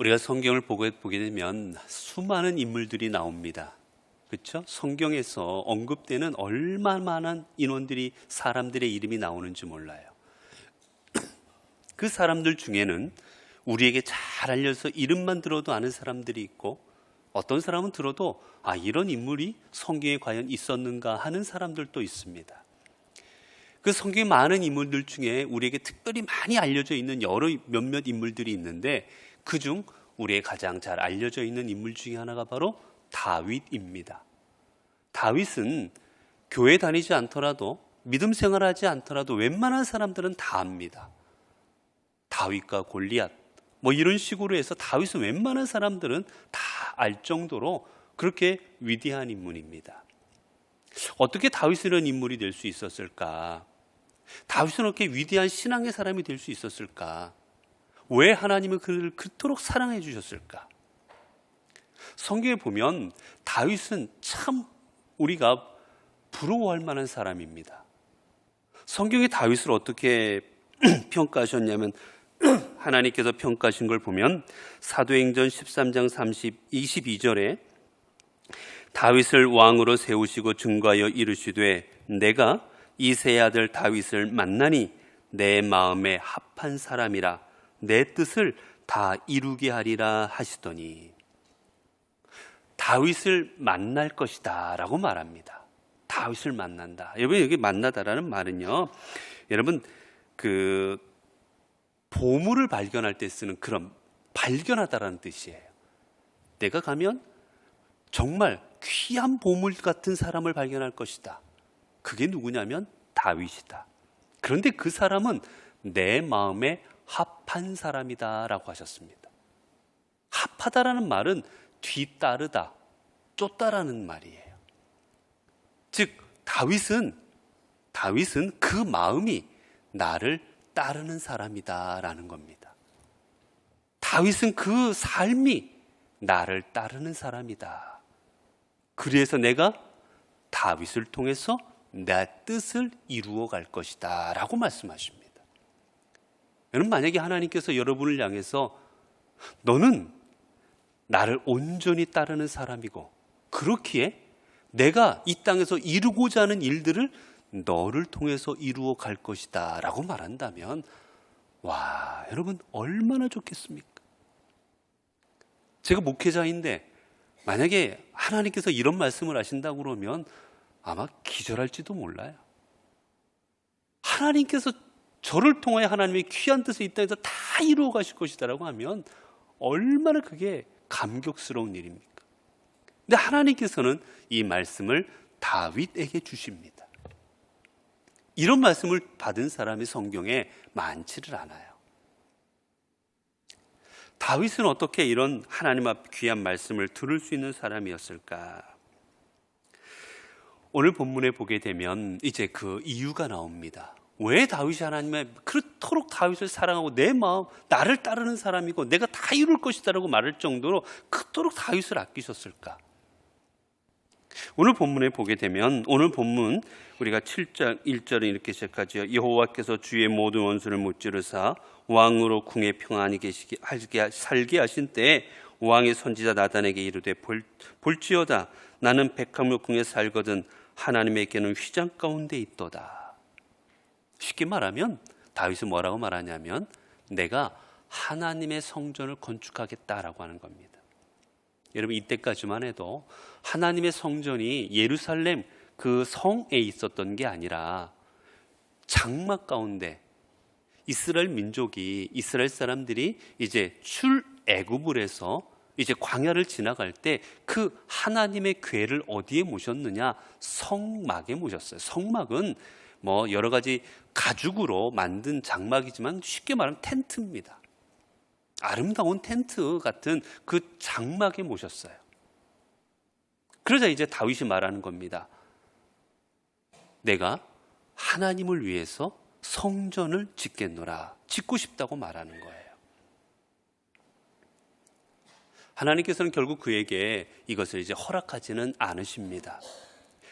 우리가 성경을 보게 보게 되면 수많은 인물들이 나옵니다. 그렇죠? 성경에서 언급되는 많은 인원들이 사람들의 이름이 나오는지 몰라요. 그 사람들 중에는 우리에게 잘 알려서 이름만 들어도 아는 사람들이 있고 어떤 사람은 들어도 아 이런 인물이 성경에 과연 있었는가 하는 사람들도 있습니다. 그 성경에 많은 인물들 중에 우리에게 특별히 많이 알려져 있는 여러 몇몇 인물들이 있는데 그중 우리의 가장 잘 알려져 있는 인물 중에 하나가 바로 다윗입니다. 다윗은 교회 다니지 않더라도 믿음 생활하지 않더라도 웬만한 사람들은 다 압니다. 다윗과 골리앗 뭐 이런 식으로 해서 다윗은 웬만한 사람들은 다 알 정도로 그렇게 위대한 인물입니다. 어떻게 다윗은 이런 인물이 될 수 있었을까? 다윗은 어떻게 위대한 신앙의 사람이 될 수 있었을까? 왜 하나님은 그를 그토록 사랑해 주셨을까? 성경에 보면 다윗은 참 우리가 부러워할 만한 사람입니다. 성경에 다윗을 어떻게 평가하셨냐면 하나님께서 평가하신 걸 보면 사도행전 13장 30 22절에 다윗을 왕으로 세우시고 증거하여 이르시되 내가 이세 아들 다윗을 만나니 내 마음에 합한 사람이라 내 뜻을 다 이루게 하리라 하시더니 다윗을 만날 것이다 라고 말합니다. 다윗을 만난다. 여러분 여기 만나다라는 말은요. 여러분 그 보물을 발견할 때 쓰는 그런 발견하다라는 뜻이에요. 내가 가면 정말 귀한 보물 같은 사람을 발견할 것이다. 그게 누구냐면 다윗이다. 그런데 그 사람은 내 마음에 합한 사람이다 라고 하셨습니다. 합하다라는 말은 뒤따르다, 쫓다라는 말이에요. 즉 다윗은 다윗은 그 마음이 나를 따르는 사람이다 라는 겁니다. 다윗은 그 삶이 나를 따르는 사람이다. 그래서 내가 다윗을 통해서 내 뜻을 이루어 갈 것이다. 라고 말씀하십니다. 여러분, 만약에 하나님께서 여러분을 향해서 너는 나를 온전히 따르는 사람이고, 그렇기에 내가 이 땅에서 이루고자 하는 일들을 너를 통해서 이루어 갈 것이다. 라고 말한다면, 와, 여러분, 얼마나 좋겠습니까? 제가 목회자인데, 만약에 하나님께서 이런 말씀을 하신다고 그러면 아마 기절할지도 몰라요. 하나님께서 저를 통하여 하나님의 귀한 뜻을 이 땅에서 다 이루어 가실 것이다라고 하면 얼마나 그게 감격스러운 일입니까? 근데 하나님께서는 이 말씀을 다윗에게 주십니다. 이런 말씀을 받은 사람이 성경에 많지를 않아요. 다윗은 어떻게 이런 하나님 앞 귀한 말씀을 들을 수 있는 사람이었을까? 오늘 본문에 보게 되면 이제 그 이유가 나옵니다. 왜 다윗이 하나님의 그토록 다윗을 사랑하고 내 마음 나를 따르는 사람이고 내가 다 이룰 것이다라고 말할 정도로 그토록 다윗을 아끼셨을까? 오늘 본문에 보게 되면 오늘 본문 우리가 7장 1절에 이렇게 시작하죠. 여호와께서 주의 모든 원수를 무찌르사 왕으로 궁에 평안히 계시게 살게 하신 때에 왕의 선지자 나단에게 이르되 볼, 볼지어다 나는 백합물 궁에 살거든 하나님에게는 휘장 가운데 있도다. 쉽게 말하면 다윗은 뭐라고 말하냐면 내가 하나님의 성전을 건축하겠다라고 하는 겁니다. 여러분 이때까지만 해도 하나님의 성전이 예루살렘 그 성에 있었던 게 아니라 장막 가운데 이스라엘 민족이 이스라엘 사람들이 이제 출애굽을 해서 이제 광야를 지나갈 때 그 하나님의 괴를 어디에 모셨느냐? 성막에 모셨어요. 성막은 뭐 여러 가지 가죽으로 만든 장막이지만 쉽게 말하면 텐트입니다. 아름다운 텐트 같은 그 장막에 모셨어요. 그러자 이제 다윗이 말하는 겁니다. 내가 하나님을 위해서 성전을 짓겠노라. 짓고 싶다고 말하는 거예요. 하나님께서는 결국 그에게 이것을 이제 허락하지는 않으십니다.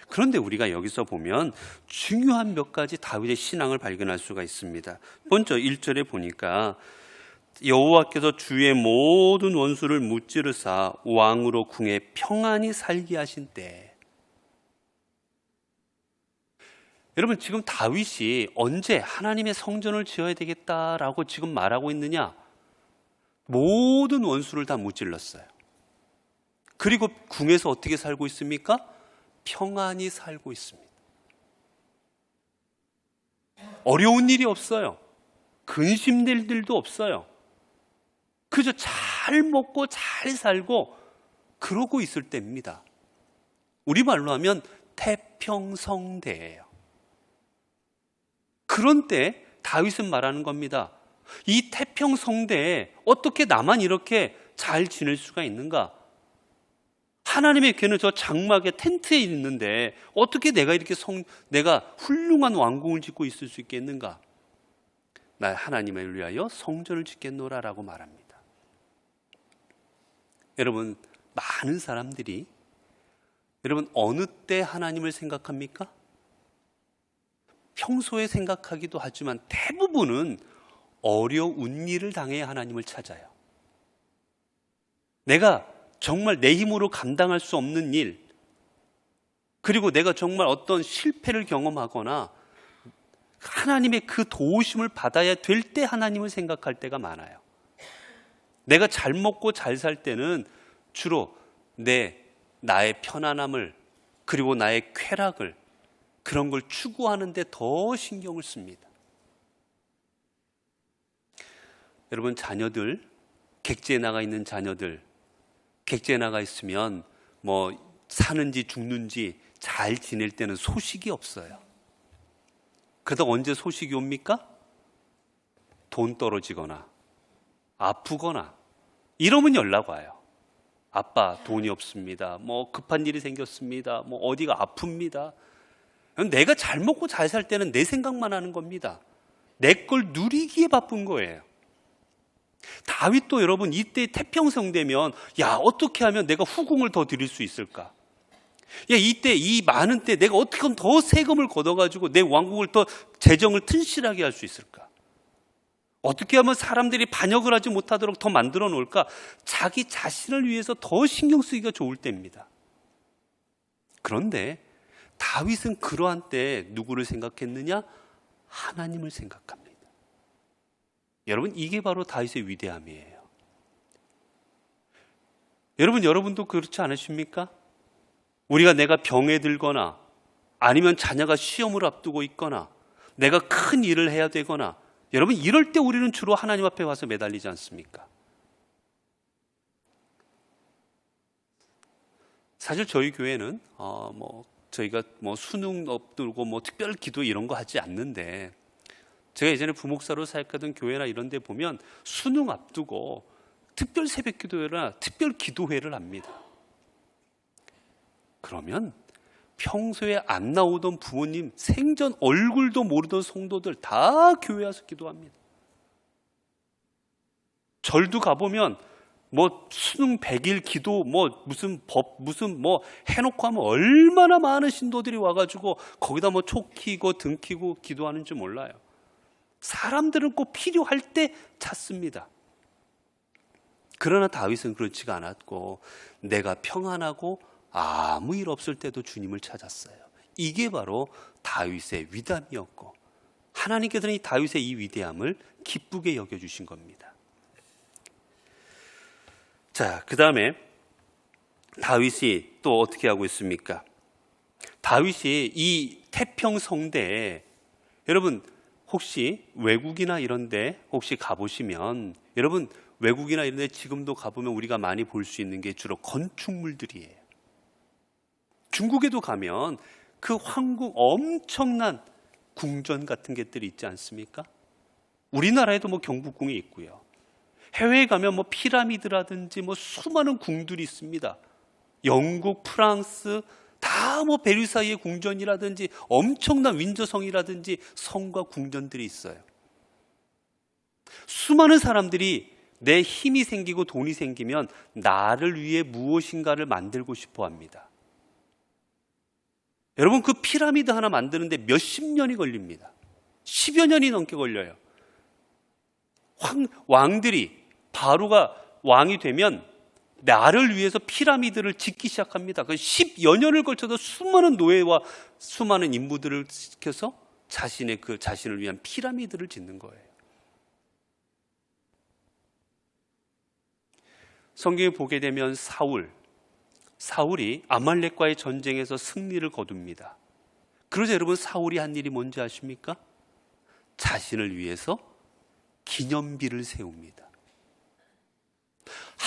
그런데 우리가 여기서 보면 중요한 몇 가지 다윗의 신앙을 발견할 수가 있습니다. 먼저 1절에 보니까 여호와께서 주의 모든 원수를 무찌르사 왕으로 궁에 평안히 살게 하신 때 여러분 지금 다윗이 언제 하나님의 성전을 지어야 되겠다라고 지금 말하고 있느냐? 모든 원수를 다 무찔렀어요. 그리고 궁에서 어떻게 살고 있습니까? 평안히 살고 있습니다. 어려운 일이 없어요. 근심될 일도 없어요. 그저 잘 먹고 잘 살고 그러고 있을 때입니다. 우리말로 하면 태평성대예요. 그런 때 다윗은 말하는 겁니다. 이 태평성대에 어떻게 나만 이렇게 잘 지낼 수가 있는가? 하나님의 괴는 저 장막의 텐트에 있는데 어떻게 내가 이렇게 성, 내가 훌륭한 왕궁을 짓고 있을 수 있겠는가? 나 하나님을 위하여 성전을 짓겠노라라고 말합니다. 여러분, 많은 사람들이 여러분 어느 때 하나님을 생각합니까? 평소에 생각하기도 하지만 대부분은 어려운 일을 당해야 하나님을 찾아요. 내가 정말 내 힘으로 감당할 수 없는 일, 그리고 내가 정말 어떤 실패를 경험하거나 하나님의 그 도우심을 받아야 될 때 하나님을 생각할 때가 많아요. 내가 잘 먹고 잘 살 때는 주로 내 나의 편안함을 그리고 나의 쾌락을 그런 걸 추구하는데 더 신경을 씁니다. 여러분 자녀들 객지에 나가 있는 자녀들 객지에 나가 있으면 뭐 사는지 죽는지 잘 지낼 때는 소식이 없어요. 그러다 언제 소식이 옵니까? 돈 떨어지거나 아프거나 이러면 연락 와요. 아빠 돈이 없습니다. 뭐 급한 일이 생겼습니다. 뭐 어디가 아픕니다. 내가 잘 먹고 잘 살 때는 내 생각만 하는 겁니다. 내 걸 누리기에 바쁜 거예요. 다윗도 여러분 이때 태평성 되면 야 어떻게 하면 내가 후궁을 더 드릴 수 있을까? 야 이때 이 많은 때 내가 어떻게 하면 더 세금을 걷어가지고 내 왕국을 더 재정을 튼실하게 할 수 있을까? 어떻게 하면 사람들이 반역을 하지 못하도록 더 만들어 놓을까? 자기 자신을 위해서 더 신경 쓰기가 좋을 때입니다. 그런데 다윗은 그러한 때 누구를 생각했느냐? 하나님을 생각합니다. 여러분, 이게 바로 다윗의 위대함이에요. 여러분, 여러분도 그렇지 않으십니까? 우리가 내가 병에 들거나 아니면 자녀가 시험을 앞두고 있거나 내가 큰 일을 해야 되거나 여러분, 이럴 때 우리는 주로 하나님 앞에 와서 매달리지 않습니까? 사실 저희 교회는 어, 뭐 저희가 뭐 수능 앞두고 뭐 특별 기도 이런 거 하지 않는데 제가 예전에 부목사로 사역하던 교회나 이런 데 보면 수능 앞두고 특별 새벽 기도회나 특별 기도회를 합니다. 그러면 평소에 안 나오던 부모님 생전 얼굴도 모르던 성도들 다 교회 와서 기도합니다. 절도 가보면 뭐 수능 100일 기도 뭐 무슨 법 무슨 뭐 해놓고 하면 얼마나 많은 신도들이 와가지고 거기다 뭐 촉 키고 등 키고 기도하는지 몰라요. 사람들은 꼭 필요할 때 찾습니다. 그러나 다윗은 그렇지가 않았고 내가 평안하고 아무 일 없을 때도 주님을 찾았어요. 이게 바로 다윗의 위담이었고 하나님께서는 이 다윗의 이 위대함을 기쁘게 여겨 주신 겁니다. 자, 그 다음에 다윗이 또 어떻게 하고 있습니까? 다윗이 이 태평 성대에 여러분 혹시 외국이나 이런 데 혹시 가보시면 여러분 외국이나 이런 데 지금도 가보면 우리가 많이 볼 수 있는 게 주로 건축물들이에요. 중국에도 가면 그 황궁 엄청난 궁전 같은 것들이 있지 않습니까? 우리나라에도 뭐 경복궁이 있고요. 해외에 가면 뭐 피라미드라든지 뭐 수많은 궁들이 있습니다. 영국, 프랑스 다 뭐 베르사유의 궁전이라든지 엄청난 윈저성이라든지 성과 궁전들이 있어요. 수많은 사람들이 내 힘이 생기고 돈이 생기면 나를 위해 무엇인가를 만들고 싶어 합니다. 여러분 그 피라미드 하나 만드는데 몇십 년이 걸립니다. 10여 년이 넘게 걸려요. 왕, 왕들이 바로가 왕이 되면 나를 위해서 피라미드를 짓기 시작합니다. 그 10여 년을 걸쳐서 수많은 노예와 수많은 인부들을 시켜서 자신의 그 자신을 위한 피라미드를 짓는 거예요. 성경에 보게 되면 사울, 사울이 아말렉과의 전쟁에서 승리를 거둡니다. 그러자 여러분 사울이 한 일이 뭔지 아십니까? 자신을 위해서 기념비를 세웁니다.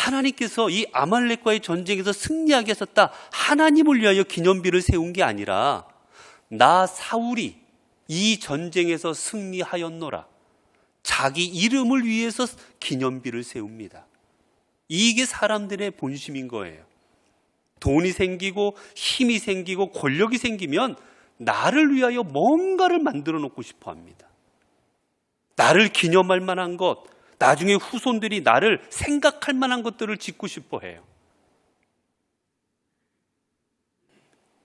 하나님께서 이 아말렉과의 전쟁에서 승리하게 하셨다. 하나님을 위하여 기념비를 세운 게 아니라 나 사울이 이 전쟁에서 승리하였노라. 자기 이름을 위해서 기념비를 세웁니다. 이게 사람들의 본심인 거예요. 돈이 생기고 힘이 생기고 권력이 생기면 나를 위하여 뭔가를 만들어 놓고 싶어 합니다. 나를 기념할 만한 것, 나중에 후손들이 나를 생각할 만한 것들을 짓고 싶어 해요.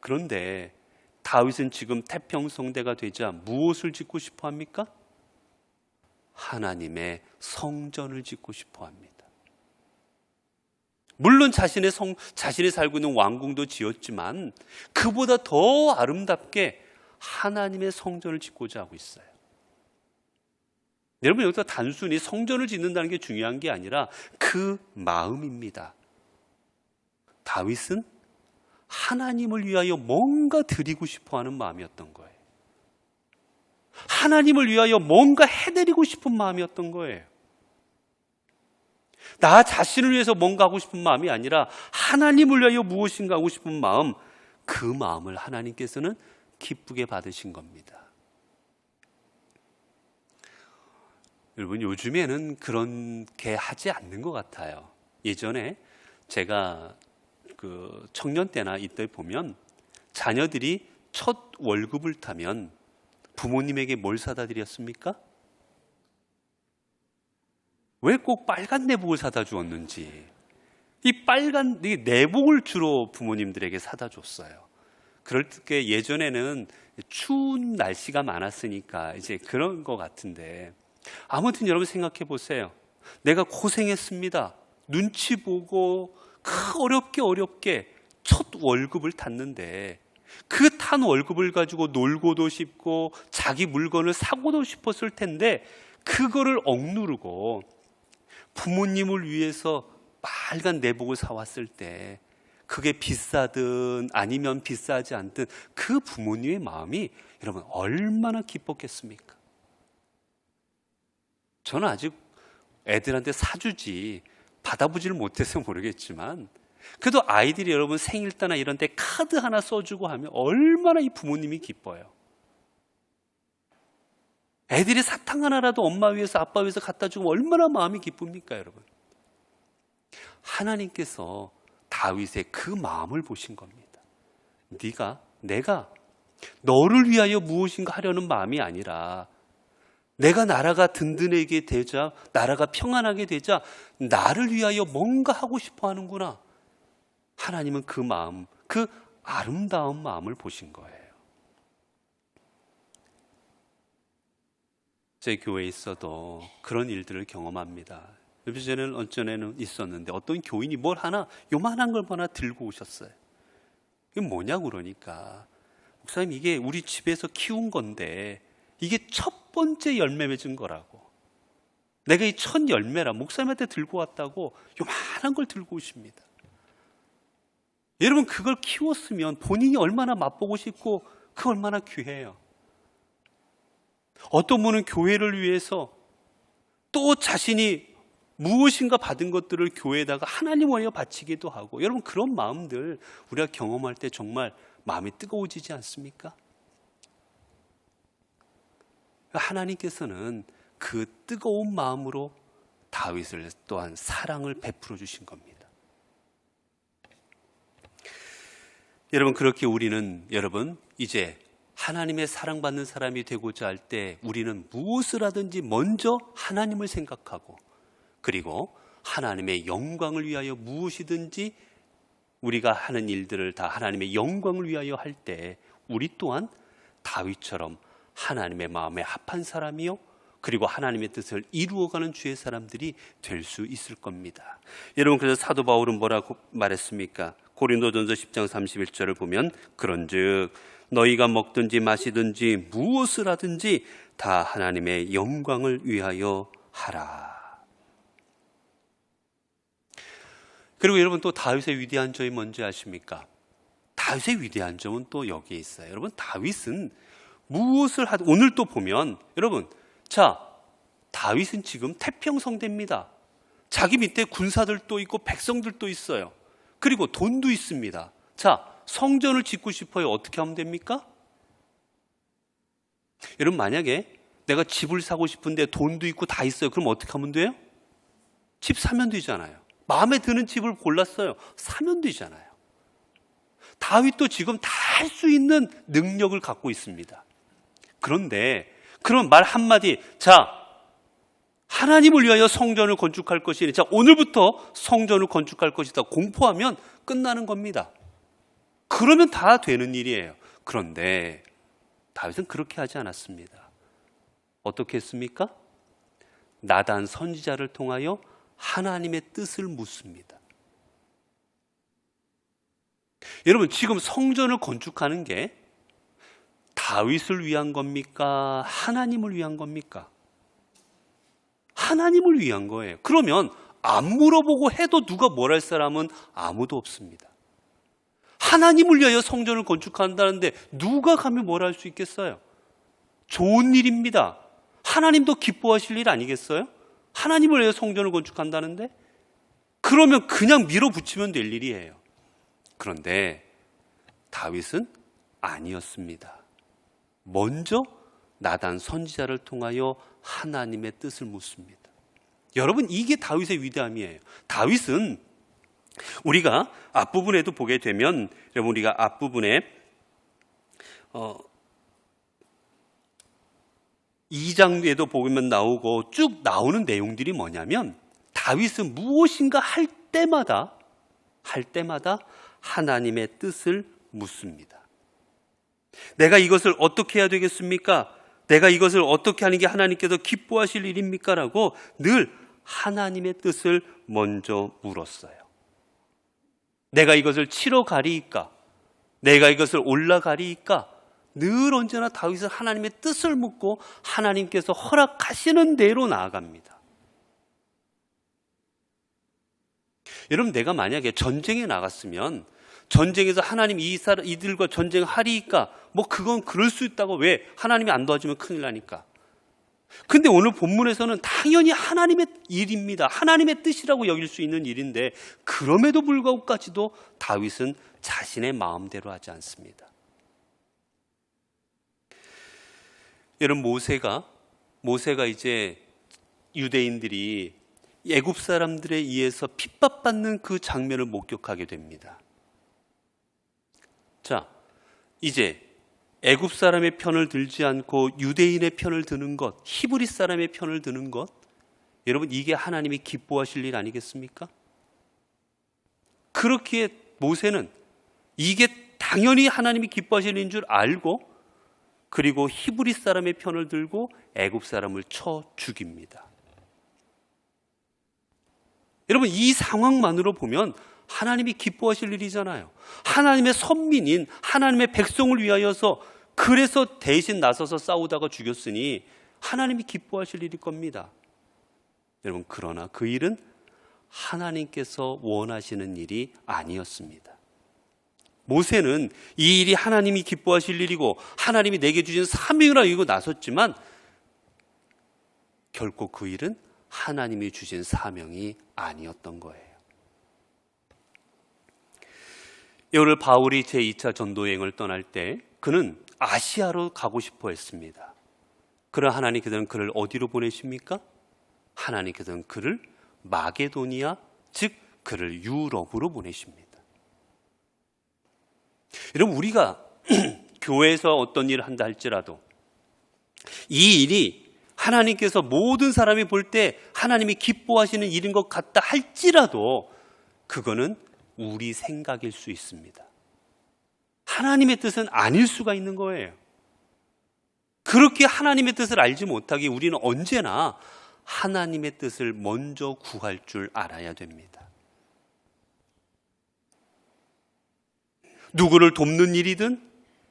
그런데 다윗은 지금 태평성대가 되자 무엇을 짓고 싶어 합니까? 하나님의 성전을 짓고 싶어 합니다. 물론 자신의 성, 자신이 살고 있는 왕궁도 지었지만 그보다 더 아름답게 하나님의 성전을 짓고자 하고 있어요. 여러분 여기서 단순히 성전을 짓는다는 게 중요한 게 아니라 그 마음입니다. 다윗은 하나님을 위하여 뭔가 드리고 싶어 하는 마음이었던 거예요. 하나님을 위하여 뭔가 해드리고 싶은 마음이었던 거예요. 나 자신을 위해서 뭔가 하고 싶은 마음이 아니라 하나님을 위하여 무엇인가 하고 싶은 마음, 그 마음을 하나님께서는 기쁘게 받으신 겁니다. 여러분, 요즘에는 그렇게 하지 않는 것 같아요. 예전에 제가 그 청년 때나 이때 보면 자녀들이 첫 월급을 타면 부모님에게 뭘 사다 드렸습니까? 왜 꼭 빨간 내복을 사다 주었는지 이 빨간 이 내복을 주로 부모님들에게 사다 줬어요. 그럴 때 예전에는 추운 날씨가 많았으니까 이제 그런 것 같은데 아무튼 여러분 생각해 보세요. 내가 고생했습니다. 눈치 보고 그 어렵게 어렵게 첫 월급을 탔는데 그 탄 월급을 가지고 놀고도 싶고 자기 물건을 사고도 싶었을 텐데 그거를 억누르고 부모님을 위해서 빨간 내복을 사왔을 때 그게 비싸든 아니면 비싸지 않든 그 부모님의 마음이 여러분 얼마나 기뻤겠습니까? 저는 아직 애들한테 사주지 받아보지를 못해서 모르겠지만 그래도 아이들이 여러분 생일 때나 이런 때 카드 하나 써주고 하면 얼마나 이 부모님이 기뻐요. 애들이 사탕 하나라도 엄마 위해서 아빠 위해서 갖다 주면 얼마나 마음이 기쁩니까, 여러분? 하나님께서 다윗의 그 마음을 보신 겁니다. 네가 내가 너를 위하여 무엇인가 하려는 마음이 아니라 내가 나라가 든든하게 되자, 나라가 평안하게 되자, 나를 위하여 뭔가 하고 싶어 하는구나. 하나님은 그 마음, 그 아름다운 마음을 보신 거예요. 제 교회에 있어도 그런 일들을 경험합니다. 며칠 전에는 어전에는 있었는데 어떤 교인이 뭘 하나 요만한 걸 하나 들고 오셨어요. 이게 뭐냐 그러니까 목사님 이게 우리 집에서 키운 건데 이게 첫 번째 열매 맺은 거라고. 내가 이 첫 열매라 목사님한테 들고 왔다고 요만한 걸 들고 오십니다. 여러분 그걸 키웠으면 본인이 얼마나 맛보고 싶고 그 얼마나 귀해요. 어떤 분은 교회를 위해서 또 자신이 무엇인가 받은 것들을 교회에다가 하나님 원에 바치기도 하고 여러분 그런 마음들 우리가 경험할 때 정말 마음이 뜨거워지지 않습니까? 하나님께서는 그 뜨거운 마음으로 다윗을 또한 사랑을 베풀어 주신 겁니다. 여러분 그렇게 우리는 여러분 이제 하나님의 사랑받는 사람이 되고자 할 때 우리는 무엇을 하든지 먼저 하나님을 생각하고 그리고 하나님의 영광을 위하여 무엇이든지 우리가 하는 일들을 다 하나님의 영광을 위하여 할 때 우리 또한 다윗처럼 하나님의 마음에 합한 사람이요 그리고 하나님의 뜻을 이루어가는 주의 사람들이 될 수 있을 겁니다. 여러분 그래서 사도 바울은 뭐라고 말했습니까? 고린도전서 10장 31절을 보면 그런즉 너희가 먹든지 마시든지 무엇을 하든지 다 하나님의 영광을 위하여 하라. 그리고 여러분 또 다윗의 위대한 점이 뭔지 아십니까? 다윗의 위대한 점은 또 여기에 있어요. 여러분 다윗은 무엇을 하 오늘 또 보면 여러분 자 다윗은 지금 태평성대입니다. 자기 밑에 군사들도 있고 백성들도 있어요. 그리고 돈도 있습니다. 자 성전을 짓고 싶어요. 어떻게 하면 됩니까? 여러분 만약에 내가 집을 사고 싶은데 돈도 있고 다 있어요. 그럼 어떻게 하면 돼요? 집 사면 되잖아요. 마음에 드는 집을 골랐어요. 사면 되잖아요. 다윗도 지금 다 할 수 있는 능력을 갖고 있습니다. 그런데 그런 말 한마디, 자, 하나님을 위하여 성전을 건축할 것이니, 자, 오늘부터 성전을 건축할 것이다. 공포하면 끝나는 겁니다. 그러면 다 되는 일이에요. 그런데 다윗은 그렇게 하지 않았습니다. 어떻게 했습니까? 나단 선지자를 통하여 하나님의 뜻을 묻습니다. 여러분, 지금 성전을 건축하는 게 다윗을 위한 겁니까? 하나님을 위한 겁니까? 하나님을 위한 거예요. 그러면 안 물어보고 해도 누가 뭘 할 사람은 아무도 없습니다. 하나님을 위하여 성전을 건축한다는데 누가 가면 뭘할 수 있겠어요? 좋은 일입니다. 하나님도 기뻐하실 일 아니겠어요? 하나님을 위해 성전을 건축한다는데? 그러면 그냥 밀어붙이면 될 일이에요. 그런데 다윗은 아니었습니다. 먼저 나단 선지자를 통하여 하나님의 뜻을 묻습니다. 여러분 이게 다윗의 위대함이에요. 다윗은 우리가 앞부분에도 보게 되면 여러분 우리가 앞부분에 어 2장에도 보면 나오고 쭉 나오는 내용들이 뭐냐면 다윗은 무엇인가 할 때마다 할 때마다 하나님의 뜻을 묻습니다. 내가 이것을 어떻게 해야 되겠습니까? 내가 이것을 어떻게 하는 게 하나님께서 기뻐하실 일입니까? 라고 늘 하나님의 뜻을 먼저 물었어요. 내가 이것을 치러 가리이까? 내가 이것을 올라가리이까? 늘 언제나 다윗은 하나님의 뜻을 묻고 하나님께서 허락하시는 대로 나아갑니다. 여러분, 내가 만약에 전쟁에 나갔으면 전쟁에서 하나님 이 사람 이들과 전쟁하리까 뭐 그건 그럴 수 있다고 왜 하나님이 안 도와주면 큰일 나니까. 근데 오늘 본문에서는 당연히 하나님의 일입니다. 하나님의 뜻이라고 여길 수 있는 일인데 그럼에도 불구하고까지도 다윗은 자신의 마음대로 하지 않습니다. 여러분 모세가 모세가 이제 유대인들이 애굽 사람들에 의해서 핍박받는 그 장면을 목격하게 됩니다. 자, 이제 애굽 사람의 편을 들지 않고 유대인의 편을 드는 것, 히브리 사람의 편을 드는 것, 여러분 이게 하나님이 기뻐하실 일 아니겠습니까? 그렇기에 모세는 이게 당연히 하나님이 기뻐하실 일인 줄 알고 그리고 히브리 사람의 편을 들고 애굽 사람을 쳐 죽입니다. 여러분 이 상황만으로 보면 하나님이 기뻐하실 일이잖아요. 하나님의 선민인 하나님의 백성을 위하여서 그래서 대신 나서서 싸우다가 죽였으니 하나님이 기뻐하실 일일 겁니다. 여러분 그러나 그 일은 하나님께서 원하시는 일이 아니었습니다. 모세는 이 일이 하나님이 기뻐하실 일이고 하나님이 내게 주신 사명이라 이고 나섰지만 결코 그 일은 하나님이 주신 사명이 아니었던 거예요. 오늘 바울이 제2차 전도 여행을 떠날 때 그는 아시아로 가고 싶어 했습니다. 그러 하나님께서는 그를 어디로 보내십니까? 하나님께서는 그를 마게도니아, 즉 그를 유럽으로 보내십니다. 여러분 우리가 교회에서 어떤 일을 한다 할지라도 이 일이 하나님께서 모든 사람이 볼 때 하나님이 기뻐하시는 일인 것 같다 할지라도 그거는 우리 생각일 수 있습니다. 하나님의 뜻은 아닐 수가 있는 거예요. 그렇게 하나님의 뜻을 알지 못하게 우리는 언제나 하나님의 뜻을 먼저 구할 줄 알아야 됩니다. 누구를 돕는 일이든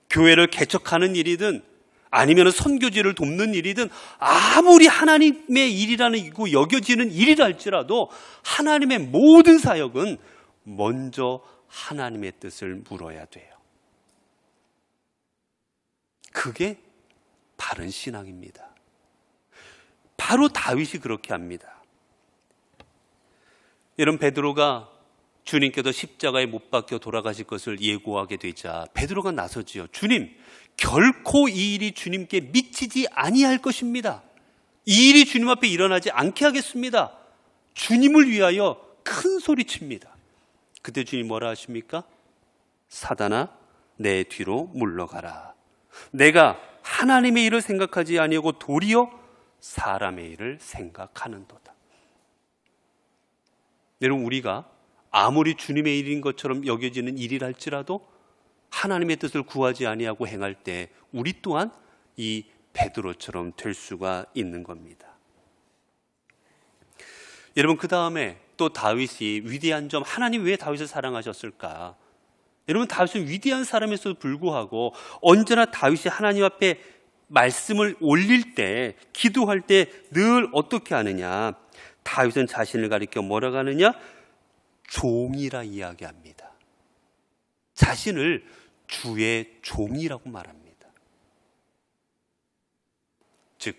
교회를 개척하는 일이든 아니면 선교지를 돕는 일이든 아무리 하나님의 일이라는 이고 여겨지는 일이라 할지라도 하나님의 모든 사역은 먼저 하나님의 뜻을 물어야 돼요. 그게 바른 신앙입니다. 바로 다윗이 그렇게 합니다. 여러분 베드로가 주님께서 십자가에 못 박혀 돌아가실 것을 예고하게 되자 베드로가 나서지요. 주님, 결코 이 일이 주님께 미치지 아니할 것입니다. 이 일이 주님 앞에 일어나지 않게 하겠습니다. 주님을 위하여 큰 소리 칩니다. 그때 주님 뭐라 하십니까? 사단아, 내 뒤로 물러가라. 내가 하나님의 일을 생각하지 아니하고 도리어 사람의 일을 생각하는도다. 여러분 우리가 아무리 주님의 일인 것처럼 여겨지는 일이라 할지라도 하나님의 뜻을 구하지 아니하고 행할 때 우리 또한 이 베드로처럼 될 수가 있는 겁니다. 여러분 그 다음에 또 다윗이 위대한 점 하나님 왜 다윗을 사랑하셨을까? 여러분 다윗은 위대한 사람에서도 불구하고 언제나 다윗이 하나님 앞에 말씀을 올릴 때 기도할 때 늘 어떻게 하느냐? 다윗은 자신을 가리켜 뭐라고 하느냐? 종이라 이야기합니다. 자신을 주의 종이라고 말합니다. 즉,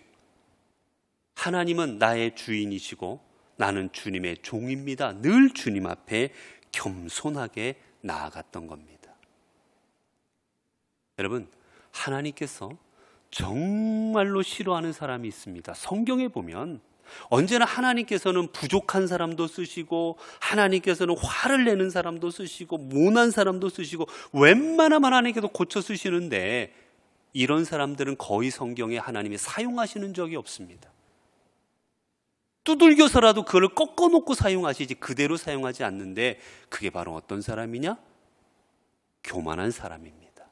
하나님은 나의 주인이시고 나는 주님의 종입니다. 늘 주님 앞에 겸손하게 나아갔던 겁니다. 여러분, 하나님께서 정말로 싫어하는 사람이 있습니다. 성경에 보면 언제나 하나님께서는 부족한 사람도 쓰시고 하나님께서는 화를 내는 사람도 쓰시고 모난 사람도 쓰시고 웬만하면 하나님께서 고쳐 쓰시는데 이런 사람들은 거의 성경에 하나님이 사용하시는 적이 없습니다. 두들겨서라도 그걸 꺾어놓고 사용하시지 그대로 사용하지 않는데 그게 바로 어떤 사람이냐? 교만한 사람입니다.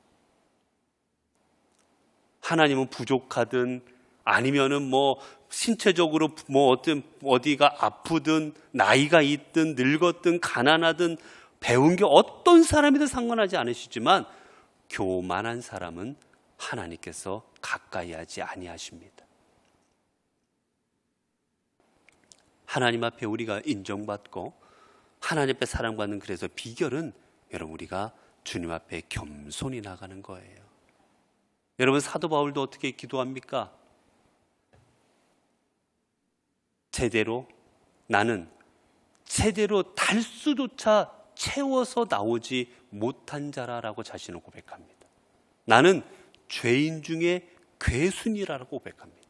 하나님은 부족하든 아니면은 뭐 신체적으로 뭐 어떤 어디가 아프든 나이가 있든 늙었든 가난하든 배운 게 어떤 사람이든 상관하지 않으시지만 교만한 사람은 하나님께서 가까이 하지 아니하십니다. 하나님 앞에 우리가 인정받고 하나님 앞에 사랑받는 그래서 비결은 여러분 우리가 주님 앞에 겸손히 나가는 거예요. 여러분 사도 바울도 어떻게 기도합니까? 제대로 나는 제대로 달수조차 채워서 나오지 못한 자라라고 자신을 고백합니다. 나는 죄인 중에 괴순이라고 고백합니다.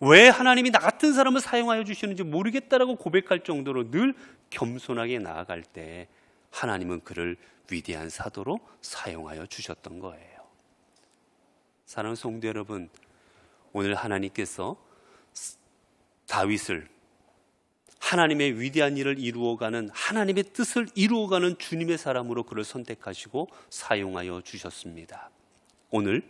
왜 하나님이 나 같은 사람을 사용하여 주시는지 모르겠다라고 고백할 정도로 늘 겸손하게 나아갈 때 하나님은 그를 위대한 사도로 사용하여 주셨던 거예요. 사랑하는 성도 여러분, 오늘 하나님께서 다윗을 하나님의 위대한 일을 이루어가는 하나님의 뜻을 이루어가는 주님의 사람으로 그를 선택하시고 사용하여 주셨습니다. 오늘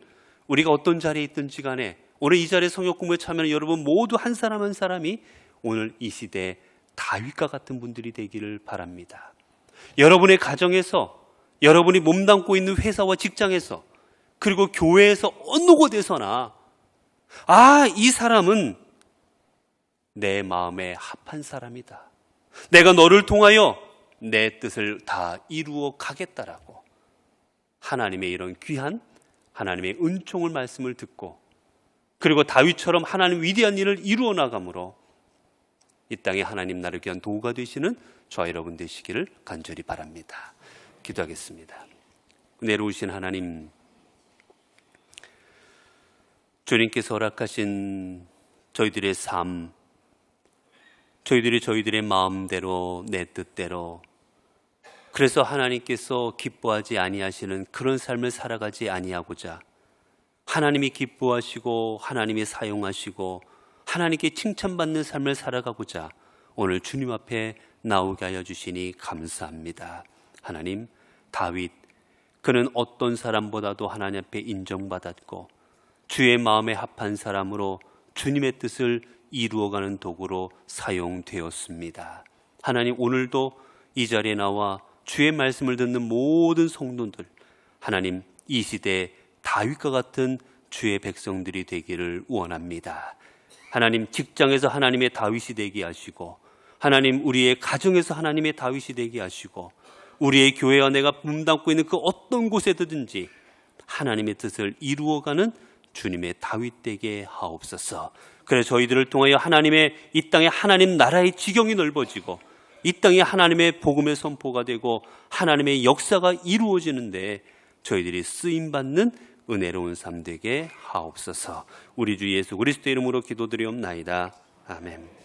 우리가 어떤 자리에 있든지 간에 오늘 이 자리에 성역 공부에 참여하는 여러분 모두 한 사람 한 사람이 오늘 이 시대 다윗과 같은 분들이 되기를 바랍니다. 여러분의 가정에서 여러분이 몸담고 있는 회사와 직장에서 그리고 교회에서 어느 곳에서나 아, 이 사람은 내 마음에 합한 사람이다. 내가 너를 통하여 내 뜻을 다 이루어 가겠다라고 하나님의 이런 귀한 하나님의 은총을 말씀을 듣고 그리고 다윗처럼 하나님 위대한 일을 이루어 나감으로 이 땅에 하나님 나를 위한 도구가 되시는 저 여러분 되시기를 간절히 바랍니다. 기도하겠습니다. 내려오신 하나님 주님께서 허락하신 저희들의 삶, 저희들이 저희들의 마음대로 내 뜻대로 그래서 하나님께서 기뻐하지 아니하시는 그런 삶을 살아가지 아니하고자 하나님이 기뻐하시고 하나님이 사용하시고 하나님께 칭찬받는 삶을 살아가고자 오늘 주님 앞에 나오게 하여 주시니 감사합니다. 하나님, 다윗 그는 어떤 사람보다도 하나님 앞에 인정받았고 주의 마음에 합한 사람으로 주님의 뜻을 이루어가는 도구로 사용되었습니다. 하나님 오늘도 이 자리에 나와 주의 말씀을 듣는 모든 성도들 하나님 이 시대 다윗과 같은 주의 백성들이 되기를 원합니다. 하나님 직장에서 하나님의 다윗이 되게 하시고 하나님 우리의 가정에서 하나님의 다윗이 되게 하시고 우리의 교회와 내가 몸담고 있는 그 어떤 곳에든지 하나님의 뜻을 이루어가는 주님의 다윗 되게 하옵소서. 그래 저희들을 통하여 하나님의 이 땅에 하나님 나라의 지경이 넓어지고 이 땅에 하나님의 복음의 선포가 되고 하나님의 역사가 이루어지는데 저희들이 쓰임 받는 은혜로운 삶 되게 하옵소서. 우리 주 예수 그리스도 이름으로 기도드리옵나이다. 아멘.